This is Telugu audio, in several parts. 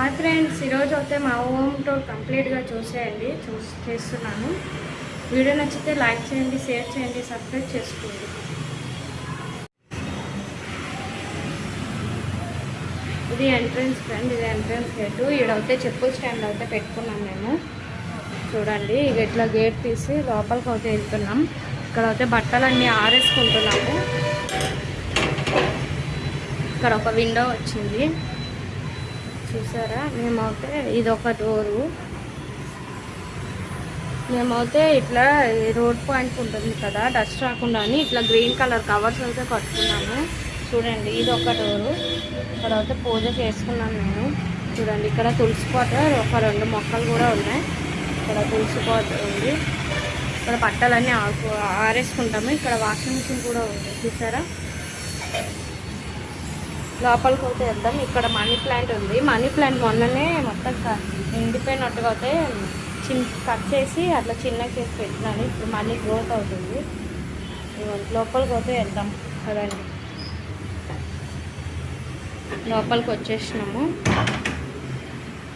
ఆ ఫ్రెండ్స్ ఈరోజు అయితే మా హోమ్ టూర్ కంప్లీట్గా చూసేయండి చూస్ చేస్తున్నాను. వీడియో నచ్చితే లైక్ చేయండి షేర్ చేయండి సబ్స్క్రైబ్ చేసుకోండి. ఇది ఎంట్రన్స్ ఫ్రెండ్ ఇది ఎంట్రన్స్ గేట్. ఈడైతే చెప్పుల స్టాండ్ అయితే పెట్టుకున్నాం మేము చూడండి ఇక ఇట్లా గేట్ తీసి లోపలికి అయితే వెళ్తున్నాం. ఇక్కడ అయితే బట్టలన్నీ ఆరేసుకుంటున్నాము. ఇక్కడ ఒక విండో వచ్చింది. చూసారా? మేమైతే ఇది ఒక డోరు. మేమైతే ఇట్లా రోడ్ పాయింట్ ఉంటుంది కదా డస్ట్ రాకుండా అని ఇట్లా గ్రీన్ కలర్ కవర్స్ అయితే కట్టుకున్నాము. చూడండి ఇది ఒక డోరు. ఇక్కడ అయితే పూజ చేసుకున్నాను నేను. చూడండి ఇక్కడ తులసి కోట ఒక రెండు మొక్కలు కూడా ఉన్నాయి. ఇక్కడ తులసి కోట ఉంది. ఇక్కడ బట్టలన్నీ ఆకు ఆరేసుకుంటాము. ఇక్కడ వాషింగ్ మిషన్ కూడా ఉంది. చూసారా? లోపలికి అయితే వెళ్దాం. ఇక్కడ మనీ ప్లాంట్ ఉంది. మనీ ప్లాంట్ మొన్ననే మొత్తం ఎండిపోయినట్టుగా అయితే చిన్ కట్ చేసి అట్లా చిన్న చేసి పెట్టినాను. ఇప్పుడు మళ్ళీ గ్రోత్ అవుతుంది. ఇదిగోండి, లోపలికి అయితే వెళ్దాం. కదండి లోపలికి వచ్చేసినాము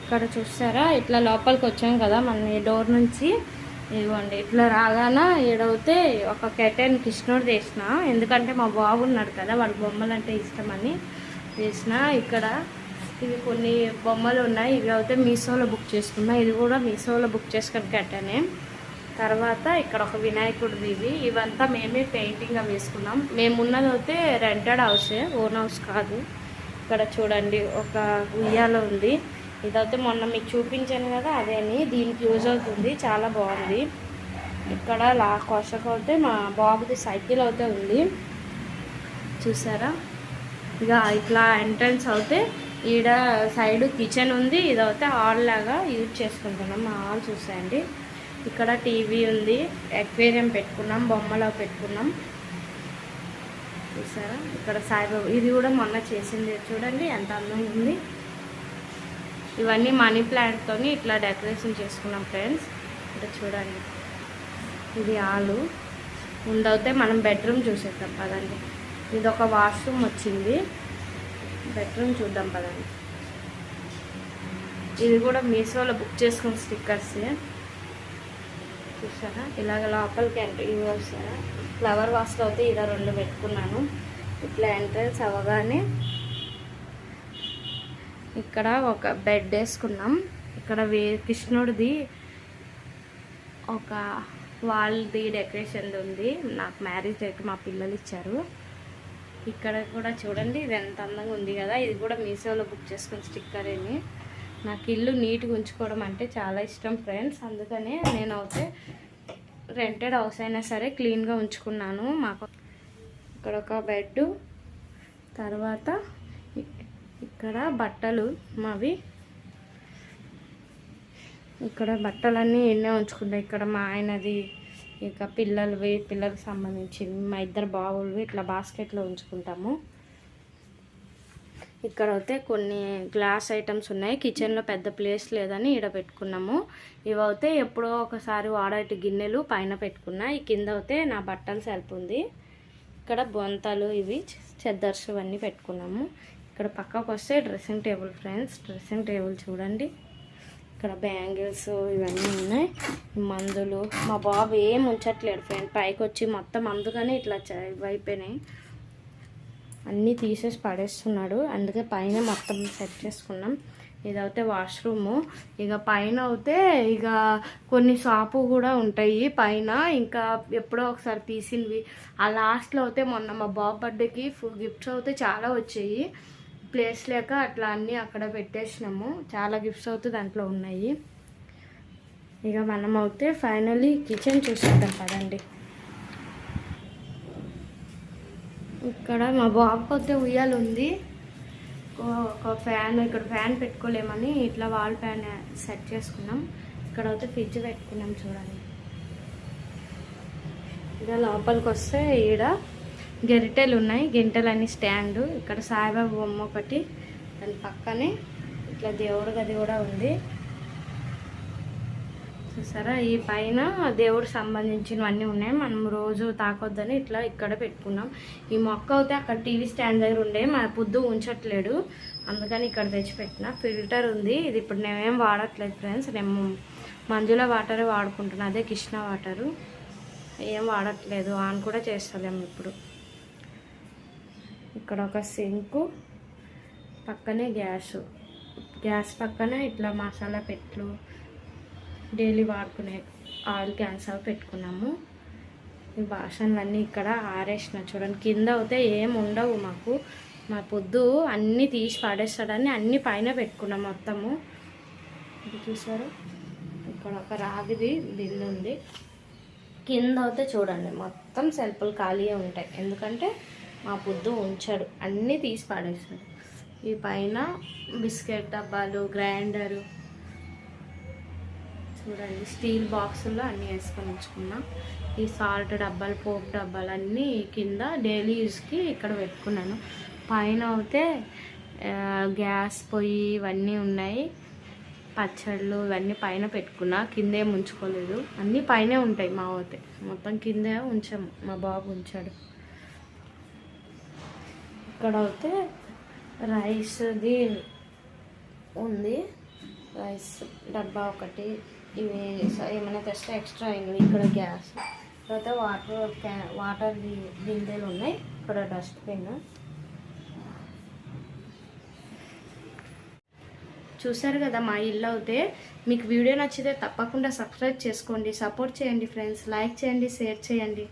ఇక్కడ చూస్తారా? ఇట్లా లోపలికి వచ్చాం కదా మన ఈ డోర్ నుంచి. ఇదిగోండి ఇట్లా రాగానే ఈడవుతే ఒక కెటైన్ కృష్ణుడు చేసిన. ఎందుకంటే మా బాబు ఉన్నాడు కదా వాళ్ళ బొమ్మలు అంటే ఇష్టమని. చేసిన ఇక్కడ ఇవి కొన్ని బొమ్మలు ఉన్నాయి. ఇవి అయితే మీషోలో బుక్ చేసుకున్నా. ఇది కూడా మీషోలో బుక్ చేసుకుని కట్టానే. తర్వాత ఇక్కడ ఒక వినాయకుడిది ఇవి ఇవంతా మేమే పెయింటింగ్గా వేసుకున్నాం. మేమున్నది అయితే రెంటెడ్ హౌసే ఓన్ హౌస్ కాదు. ఇక్కడ చూడండి ఒక ఉయ్యాల ఉంది. ఇదైతే మొన్న మీకు చూపించాను కదా అదేని. దీనికి యూజ్ అవుతుంది. చాలా బాగుంది. ఇక్కడ లా కోసకు అయితే మా బాబుది సైకిల్ అయితే ఉంది. చూసారా? ఇక ఇట్లా ఎంట్రన్స్ అవుతే ఈడ సైడ్ కిచెన్ ఉంది ఇదైతే హాల్ లాగా యూజ్ చేసుకుంటున్నాం మా హాల్ చూసేయండి. ఇక్కడ టీవీ ఉంది ఎక్వేరియం పెట్టుకున్నాం బొమ్మలో పెట్టుకున్నాం. చూసారా? ఇక్కడ సాయిబాబా ఇది కూడా మొన్న చేసింది చూడండి ఎంత అందంగా ఉంది. ఇవన్నీ మనీ ప్లాంట్తోని ఇట్లా డెకరేషన్ చేసుకున్నాం ఫ్రెండ్స్ ఇక్కడ చూడండి. ఇది ఆలు ముందైతే మనం బెడ్రూమ్ చూసేద్దాం పదండి. ఇది ఒక వాష్రూమ్ వచ్చింది. బెడ్రూమ్ చూద్దాం పదండి. ఇది కూడా మీషోలో బుక్ చేసుకున్న స్టిక్కర్స్. చూసారా? ఇలాగ లోపలికి ఎంట్రీ చూసారా? ఫ్లవర్ వాస్లో అయితే ఇలా రెండు పెట్టుకున్నాను. ఇట్లా ఎంట్రన్స్ అవ్వగానే ఇక్కడ ఒక బెడ్ వేసుకున్నాం. ఇక్కడ వే కృష్ణుడిది ఒక వాళ్ళది డెకరేషన్ ఉంది. నాకు మ్యారేజ్ అయితే మా పిల్లలు ఇచ్చారు. ఇక్కడ కూడా చూడండి ఇది ఎంత అందంగా ఉంది కదా. ఇది కూడా మీషోలో బుక్ చేసుకున్న స్టిక్కర్ అని నాకు ఇల్లు నీట్గా ఉంచుకోవడం అంటే చాలా ఇష్టం ఫ్రెండ్స్. అందుకనే నేను అయితే రెంటెడ్ హౌస్ అయినా సరే క్లీన్గా ఉంచుకున్నాను. మాకు ఇక్కడ ఒక బెడ్ తర్వాత ఇక్కడ బట్టలు మావి. ఇక్కడ బట్టలన్నీ ఎన్నే ఉంచుకుంటాయి ఇక్కడ మా ఆయనది ఇక పిల్లలవి పిల్లలకు సంబంధించింది మా ఇద్దరు బావులవి ఇట్లా బాస్కెట్లో ఉంచుకుంటాము. ఇక్కడ అయితే కొన్ని గ్లాస్ ఐటమ్స్ ఉన్నాయి. కిచెన్లో పెద్ద ప్లేస్ లేదని ఈడ పెట్టుకున్నాము. ఇవి అయితే ఎప్పుడో ఒకసారి వాడేటి గిన్నెలు పైన పెట్టుకున్నా. ఈ కింద అయితే నా బట్టలు సెల్ఫ్ ఉంది. ఇక్కడ బొంతలు ఇవి చెద్దర్స్ ఇవన్నీ పెట్టుకున్నాము. ఇక్కడ పక్కకు వస్తే dressing table friends. Dressing table చూడండి. ఇక్కడ బ్యాంగిల్స్ ఇవన్నీ ఉన్నాయి. మందులు. మా బాబు ఏం ఉంచట్లేడు ఫ్రెండ్. పైకి వచ్చి మొత్తం అందుకని ఇట్లా చ- అయిపోయినాయి. అన్నీ తీసేసి పడేస్తున్నాడు. అందుకే పైన మొత్తం సెట్ చేసుకున్నాం. ఇదైతే వాష్రూము. ఇక పైన అయితే ఇక కొన్ని షాపు కూడా ఉంటాయి. పైన ఇంకా ఎప్పుడో ఒకసారి తీసినవి ఆ లాస్ట్లో అయితే మొన్న మా బాబు బర్త్డేకి ఫుల్ గిఫ్ట్స్ అయితే చాలా వచ్చాయి. ప్లేస్ లేక అట్లా అన్నీ అక్కడ పెట్టేసినాము. చాలా గిఫ్ట్స్ అయితే దాంట్లో ఉన్నాయి. ఇక మనం అయితే ఫైనలీ కిచెన్ చూసేద్దాం పదండి. ఇక్కడ మా బాబుకి అయితే ఉయ్యాలు ఉంది. ఒక ఫ్యాన్ ఇక్కడ ఫ్యాన్ పెట్టుకోలేమని ఇట్లా వాల్ ఫ్యాన్ సెట్ చేసుకున్నాం. ఇక్కడ అయితే ఫ్రిడ్జ్ పెట్టుకున్నాం చూడండి. ఇక లోపలికి వస్తే ఈడ గెరిటెలు ఉన్నాయి గెరిటల్ అని స్టాండు. ఇక్కడ సాయిబాబా బొమ్మ ఒకటి దాని పక్కనే ఇట్లా దేవుడు గది కూడా ఉంది. చూసారా? ఈ పైన దేవుడు సంబంధించినవన్నీ ఉన్నాయి. మనం రోజు తాకొద్దని ఇట్లా ఇక్కడ పెట్టుకున్నాం. ఈ మొక్క అయితే అక్కడ టీవీ స్టాండ్ దగ్గర ఉండే మా పొద్దు ఉంచట్లేడు. అందుకని ఇక్కడ తెచ్చిపెట్టిన ఫిల్టర్ ఉంది. ఇది ఇప్పుడు నేనేం వాడట్లేదు ఫ్రెండ్స్. నేను మంజుల వాటరే వాడుకుంటున్నా. అదే కృష్ణ వాటరు. ఏం వాడట్లేదు. ఆన్ కూడా చేస్తలేము ఇప్పుడు. ఇక్కడ ఒక సింకు పక్కనే గ్యాస్. గ్యాస్ పక్కన ఇట్లా మసాలా పెట్లు డైలీ వాడుకునే ఆయిల్ క్యాన్స్ అవి పెట్టుకున్నాము. ఈ బాసన్లన్నీ ఇక్కడ ఆరేసిన. చూడండి కింద అయితే ఏం ఉండవు మాకు. మా పొద్దు అన్నీ తీసి పడేస్తాడని అన్నీ పైన పెట్టుకున్నాం మొత్తము. ఇది చూసారు? ఇక్కడ ఒక రాగిది బిల్లు ఉంది. కింద అయితే చూడండి మొత్తం సెల్ఫ్లు ఖాళీగా ఉంటాయి. ఎందుకంటే మా పొద్దు ఉంచాడు. అన్నీ తీసి పడేస్తాడు ఈ పైన బిస్కెట్ డబ్బాలు గ్రైండరు చూడండి స్టీల్ బాక్సుల్లో అన్నీ వేసుకొని ఉంచుకున్నా. ఈ సాల్ట్ డబ్బాలు పోపు డబ్బాలు అన్నీ కింద డైలీ యూస్కి ఇక్కడ పెట్టుకున్నాను. పైన అయితే గ్యాస్ పొయ్యి ఇవన్నీ ఉన్నాయి. పచ్చళ్ళు ఇవన్నీ పైన పెట్టుకున్నా. కిందే ఉంచుకోలేదు అన్నీ పైనే ఉంటాయి మా అయితే మొత్తం కిందే ఉంచాము. మా బాబు ఉంచాడు. ఇక్కడ అయితే రైస్ది ఉంది. రైస్ డబ్బా ఒకటి. ఇవి ఏమైనా తెస్తే ఎక్స్ట్రా అయినవి ఇక్కడ గ్యాస్. తర్వాత వాటర్ క్యా వాటర్ బిందెలు ఉన్నాయి. ఇక్కడ డస్ట్బిన్. చూసారు కదా మా ఇల్లు అయితే? మీకు వీడియో నచ్చితే తప్పకుండా సబ్స్క్రైబ్ చేసుకోండి. సపోర్ట్ చేయండి ఫ్రెండ్స్. లైక్ చేయండి షేర్ చేయండి.